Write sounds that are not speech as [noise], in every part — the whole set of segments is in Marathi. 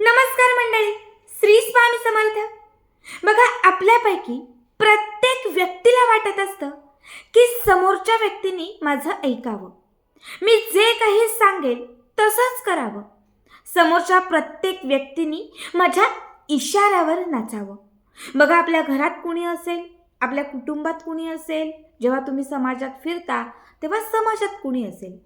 नमस्कार मंडळी श्री स्वामी समर्थ. बघा आपल्यापैकी प्रत्येक व्यक्तीला वाटत असतं की समोरच्या व्यक्तीने माझं ऐकावं. मी जे काही सांगेल तसंच करावं. समोरच्या प्रत्येक व्यक्तीने माझ्या इशाऱ्यावर नाचावं. बघा आपल्या घरात कुणी असेल आपल्या कुटुंबात कुणी असेल जेव्हा तुम्ही समाजात फिरता तेव्हा समाजात कुणी असेल.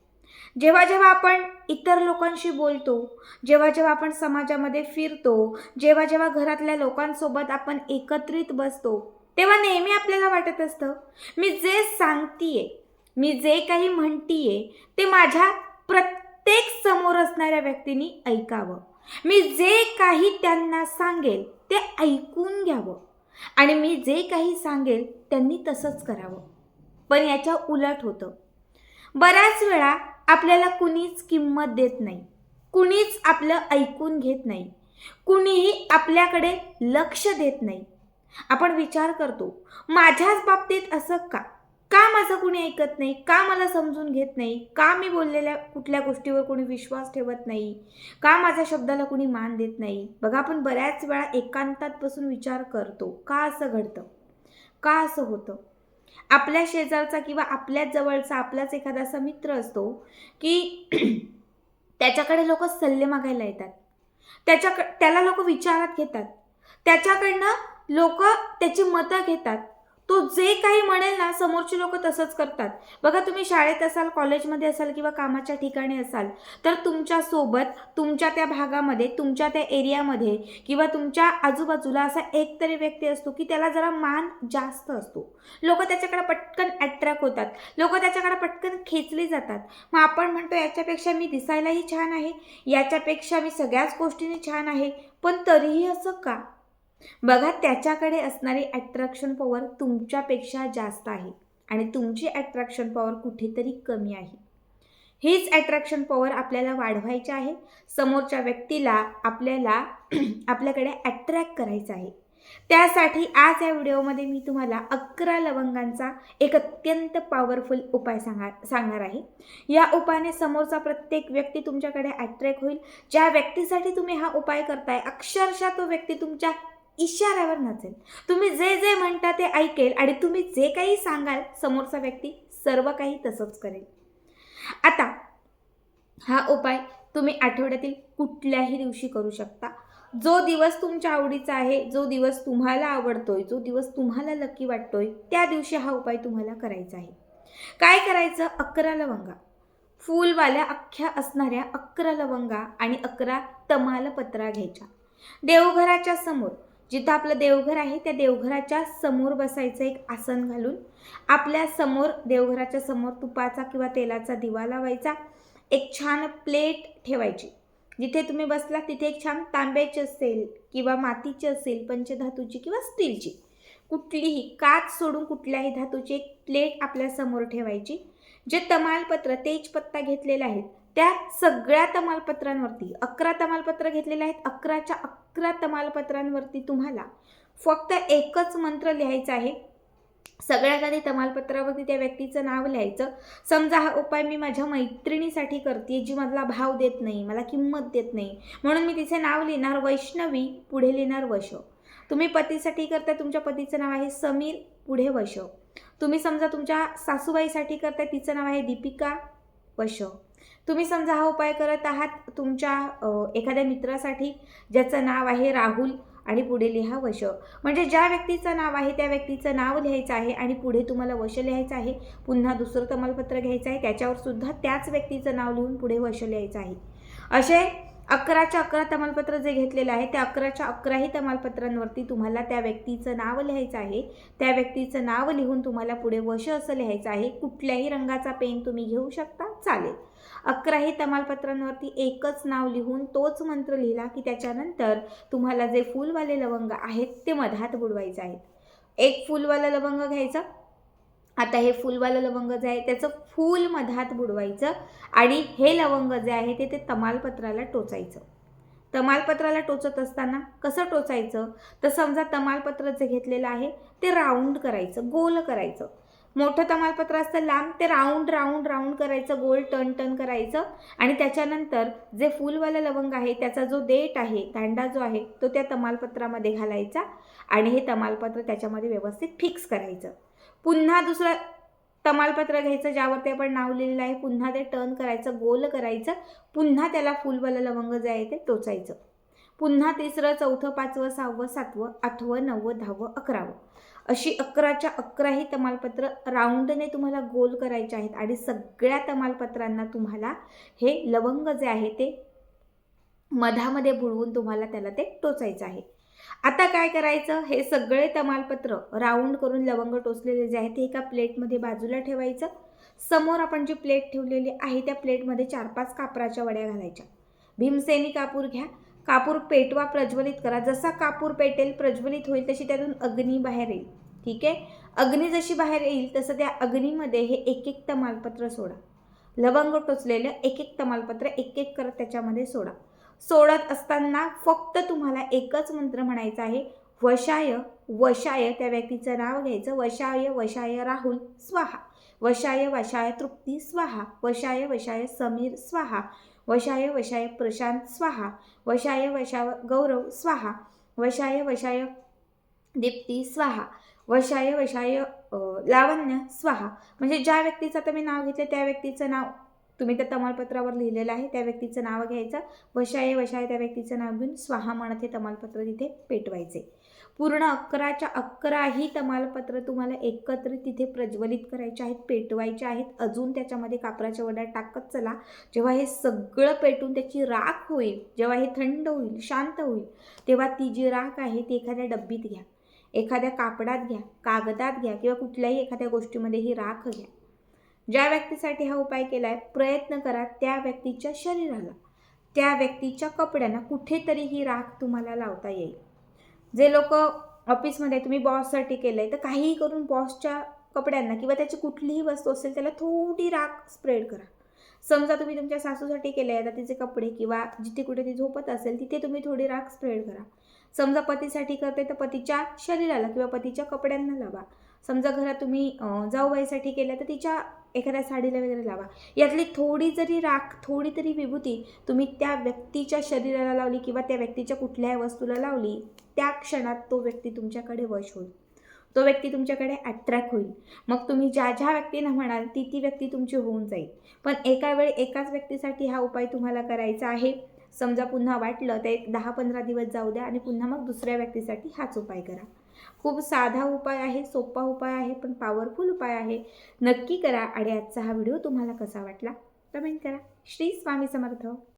जेव्हा जेव्हा आपण इतर लोकांशी बोलतो जेव्हा जेव्हा आपण समाजामध्ये फिरतो जेव्हा जेव्हा घरातल्या लोकांसोबत आपण एकत्रित बसतो तेव्हा नेहमी आपल्याला वाटत असतं मी जे सांगतीये मी जे काही म्हणतीये ते माझ्या प्रत्येक समोर असणाऱ्या व्यक्तींनी ऐकावं. मी जे काही त्यांना सांगेल ते ऐकून घ्यावं. आणि मी जे काही सांगेल त्यांनी तसंच करावं. पण याच्या उलट होतं. बऱ्याच वेळा आपल्याला कुणीच किंमत देत नाही. कुणीच आपलं ऐकून घेत नाही. कुणीही आपल्याकडे लक्ष देत नाही. आपण विचार करतो माझ्याच बाबतीत असं का? का माझं कुणी ऐकत नाही? का मला समजून घेत नाही? का मी बोललेल्या कुठल्या गोष्टीवर कोणी विश्वास ठेवत नाही? का माझ्या शब्दाला कुणी मान देत नाही? बघा आपण बऱ्याच वेळा एकांतात बसून विचार करतो का असं घडतं? का असं होतं? आपल्या शेजारचा किंवा आपल्याच जवळचा आपलाच एखादा असा मित्र असतो की [clears throat] त्याच्याकडे लोक सल्ले मागायला येतात. त्याच्याक त्याला लोक विचारात घेतात. त्याच्याकडनं लोक त्याची मतं घेतात. तो जे काही म्हणेल ना समोरचे लोक तसंच करतात. बघा तुम्ही शाळेत असाल कॉलेजमध्ये असाल किंवा कामाच्या ठिकाणी असाल तर तुमच्यासोबत तुमच्या त्या भागामध्ये तुमच्या त्या एरियामध्ये किंवा तुमच्या आजूबाजूला असा एक तरी व्यक्ती असतो की त्याला जरा मान जास्त असतो. लोक त्याच्याकडे पटकन अट्रॅक्ट होतात. लोक त्याच्याकडे पटकन खेचले जातात. मग आपण म्हणतो याच्यापेक्षा मी दिसायलाही छान आहे. याच्यापेक्षा मी सगळ्याच गोष्टींनी छान आहे. पण तरीही असं का? बघा त्याच्याकडे असणारी ॲट्रॅक्शन पॉवर तुमच्यापेक्षा जास्त आहे आणि तुमची ॲट्रॅक्शन पॉवर कुठेतरी कमी आहे. हीच ॲट्रॅक्शन पॉवर आपल्याला वाढवायची आहे. समोरच्या व्यक्तीला आपल्याला [clears throat] आपल्याकडे ॲट्रॅक्ट करायचं आहे. त्यासाठी आज या व्हिडिओमध्ये मी तुम्हाला अकरा लवंगांचा एक अत्यंत पॉवरफुल उपाय सांगा सांगणार आहे. या उपायाने समोरचा प्रत्येक व्यक्ती तुमच्याकडे अट्रॅक्ट होईल. ज्या व्यक्तीसाठी तुम्ही हा उपाय करताय अक्षरशः तो व्यक्ती तुमच्या इशाऱ्यावर नसेल. तुम्ही जे जे म्हणता ते ऐकेल आणि तुम्ही जे काही सांगाल समोरचा व्यक्ती सर्व काही तसंच करेल. आता हा उपाय तुम्ही आठवड्यातील कुठल्याही दिवशी करू शकता. जो दिवस तुमच्या आवडीचा आहे जो दिवस तुम्हाला आवडतोय जो दिवस तुम्हाला लकी वाटतोय त्या दिवशी हा उपाय तुम्हाला करायचा आहे. काय करायचं? अकरा लवंगा. फूलवाल्या अख्ख्या असणाऱ्या अकरा लवंगा आणि अकरा तमालपत्रा घ्यायच्या. देवघराच्या समोर जिथं आपलं देवघर आहे त्या देवघराच्या समोर बसायचं एक आसन घालून आपल्यासमोर देवघराच्या समोर तुपाचा किंवा तेलाचा दिवा लावायचा एक छान प्लेट ठेवायची. जिथे तुम्ही बसला तिथे एक छान तांब्याची असेल किंवा मातीची असेल पंचधातूची किंवा स्टीलची कुठलीही काच सोडून कुठल्याही धातूची एक प्लेट आपल्यासमोर ठेवायची जे तमालपत्र तेजपत्ता घेतलेला आहेत त्या सगळ्या तमालपत्रांवरती अकरा तमालपत्र घेतलेले आहेत. अकराच्या अकरा तमालपत्रांवरती तुम्हाला फक्त एकच मंत्र लिहायचा आहे. सगळ्यात आधी तमालपत्रावरती त्या व्यक्तीचं नाव लिहायचं. समजा हा उपाय मी माझ्या मैत्रिणीसाठी करते जी मला भाव देत नाही मला किंमत देत नाही. म्हणून मी तिचे नाव लिहिणार वैष्णवी पुढे लिहिणार वश तुम्ही पतीसाठी करता तुमच्या पतीचं नाव आहे समीर पुढे वश तुम्ही समजा तुमच्या सासूबाईसाठी करताय तिचं नाव आहे दीपिका वश तुम्ही समजा हा उपाय करत आहात तुमच्या एखाद्या मित्रासाठी ज्याचं नाव आहे राहुल आणि पुढे लिहा वश. म्हणजे ज्या व्यक्तीचं नाव आहे त्या व्यक्तीचं नाव लिहायचं आहे आणि पुढे तुम्हाला वश लिहायचं आहे पुन्हा दुसरं तमालपत्र घ्यायचं आहे त्याच्यावर सुद्धा त्याच व्यक्तीचं नाव लिहून पुढे वश लिहायचं आहे. असे अकराच्या अकरा तमालपत्र जे घेतलेलं आहे त्या अकराच्या अकराही तमालपत्रांवरती तुम्हाला त्या व्यक्तीचं नाव लिहायचं आहे. त्या व्यक्तीचं नाव लिहून तुम्हाला पुढे वश असं लिहायचं आहे. कुठल्याही रंगाचा पेन तुम्ही घेऊ शकता चालेल. अकराही तमालपत्रांवरती एकच नाव लिहून तोच मंत्र लिहिला की त्याच्यानंतर तुम्हाला जे फूलवाले लवंग आहेत ते मधात बुडवायचे आहेत. एक फुलवाला लवंग घ्यायचं आता हे फुलवालं लवंग जे आहे त्याचं फूल मधात बुडवायचं आणि हे लवंग जे आहे ते ते तमालपत्राला टोचायचं. तमालपत्राला टोचत असताना कसं टोचायचं? तर समजा तमालपत्र जे घेतलेलं आहे ते राऊंड करायचं गोल करायचं. मोठं तमालपत्र असतं लांब ते राऊंड राऊंड राऊंड करायचं गोल टर्न टर्न करायचं. आणि त्याच्यानंतर जे फुलवालं लवंग आहे त्याचा जो देठ आहे दांडा जो आहे तो त्या तमालपत्रामध्ये घालायचा आणि हे तमालपत्र त्याच्यामध्ये व्यवस्थित फिक्स करायचं. पुन्हा दुसरं तमालपत्र घ्यायचं ज्यावरती आपण नाव लिहिलेलं आहे. पुन्हा ते टर्न करायचं गोल करायचं. पुन्हा त्याला फुलवालं लवंग जे आहे ते टोचायचं. पुन्हा तिसरं चौथं पाचवं सहावं सातवं आठवं नववं दहावं अकरावं. अशी अकराच्या अकराही तमालपत्र राऊंडने तुम्हाला गोल करायचे आहेत. आणि सगळ्या तमालपत्रांना तुम्हाला हे लवंग जे आहे ते मधामध्ये बुडवून तुम्हाला त्याला ते टोचायचं आहे. आता काय करायचं? हे सगळे तमालपत्र राऊंड करून लवंग टोचलेले जे आहे ते एका प्लेटमध्ये बाजूला ठेवायचं. समोर आपण जी प्लेट ठेवलेली आहे त्या प्लेटमध्ये चार पाच कापराच्या वड्या घालायच्या. भीमसेनी कापूर घ्या. कापूर पेटवा प्रज्वलित करा. जसा कापूर पेटेल प्रज्वलित होईल तशी त्यातून अग्नी बाहेर येईल. ठीक आहे? अग्नी जशी बाहेर येईल तसं त्या अग्नीमध्ये हे एक एक तमालपत्र सोडा. लवंग टोचलेलं एक एक तमालपत्र एक एक करत त्याच्यामध्ये सोडा. सोडत असताना फक्त तुम्हाला एकच मंत्र म्हणायचा आहे. वशाय वशाय त्या व्यक्तीचं नाव घ्यायचं. वशाय वशाय राहुल स्वाहा. वशाय वशाय तृप्ती स्वाहा. वशाय वशाय समीर स्वाहा. वशाय वशाय प्रशांत स्वाहा. वशाय वशाय गौरव स्वाहा. वशाय वशाय दीप्ती स्वाहा. वशाय वशाय लावण्य स्वाहा. म्हणजे ज्या व्यक्तीचं आता मी नाव घेतलं त्या व्यक्तीचं नाव तुम्ही त्या तमालपत्रावर लिहिलेलं आहे त्या व्यक्तीचं नाव घ्यायचं. वशाय वशाय त्या व्यक्तीचं नाव घेऊन स्वाहा म्हणत हे तमालपत्र तिथे पेटवायचे. पूर्ण अकराच्या अकराही तमालपत्र तुम्हाला एकत्रित तिथे प्रज्वलित करायचे आहेत पेटवायचे आहेत. अजून त्याच्यामध्ये कापराच्या वड्या टाकत चला. जेव्हा हे सगळं पेटून त्याची राख होईल जेव्हा हे थंड होईल शांत होईल तेव्हा ती जी राख आहे ती एखाद्या डब्बीत घ्या एखाद्या कापडात घ्या कागदात घ्या किंवा कुठल्याही एखाद्या गोष्टीमध्ये ही राख घ्या. ज्या व्यक्तीसाठी हा उपाय केला आहे प्रयत्न करा त्या व्यक्तीच्या शरीराला. त्या व्यक्तीच्या कपड्यांना कुठेतरी ही राख तुम्हाला लावता येईल. जे लोक ऑफिसमध्ये तुम्ही बॉससाठी केलं आहे तर काहीही करून बॉसच्या कपड्यांना किंवा त्याची कुठलीही वस्तू असेल त्याला थोडी राख स्प्रेड करा. समजा तुम्ही तुमच्या सासूसाठी केलं आहे आता तिचे कपडे किंवा जिथे कुठे ती झोपत असेल तिथे तुम्ही थोडी राख स्प्रेड करा. समजा पतीसाठी करते तर पतीच्या शरीराला किंवा पतीच्या कपड्यांना लावा. समजा घरात तुम्ही जाऊबाईसाठी केलं तर तिच्या एखाद्या साडीला वगैरे लावा. यातली थोडी जरी राख थोडी तरी विभूती तुम्ही त्या व्यक्तीच्या शरीराला लावली किंवा त्या व्यक्तीच्या कुठल्याही वस्तूला लावली त्या क्षणात तो व्यक्ती तुमच्याकडे वश होईल. तो व्यक्ती तुमच्याकडे अट्रॅक्ट होईल. मग तुम्ही ज्या ज्या व्यक्तींना म्हणाल ती ती व्यक्ती तुमची होऊन जाईल. पण एका वेळी एकाच व्यक्तीसाठी हा उपाय तुम्हाला करायचा आहे. समजा पुन्हा वाटलं तर एक दहा पंधरा दिवस जाऊ द्या आणि पुन्हा मग दुसऱ्या व्यक्तीसाठी हाच उपाय करा. खूप साधा उपाय आहे सोपा उपाय आहे पण पॉवरफुल उपाय आहे. नक्की करा आणि आजचा हा व्हिडिओ तुम्हाला कसा वाटला? कमेंट करा. श्री स्वामी समर्थ.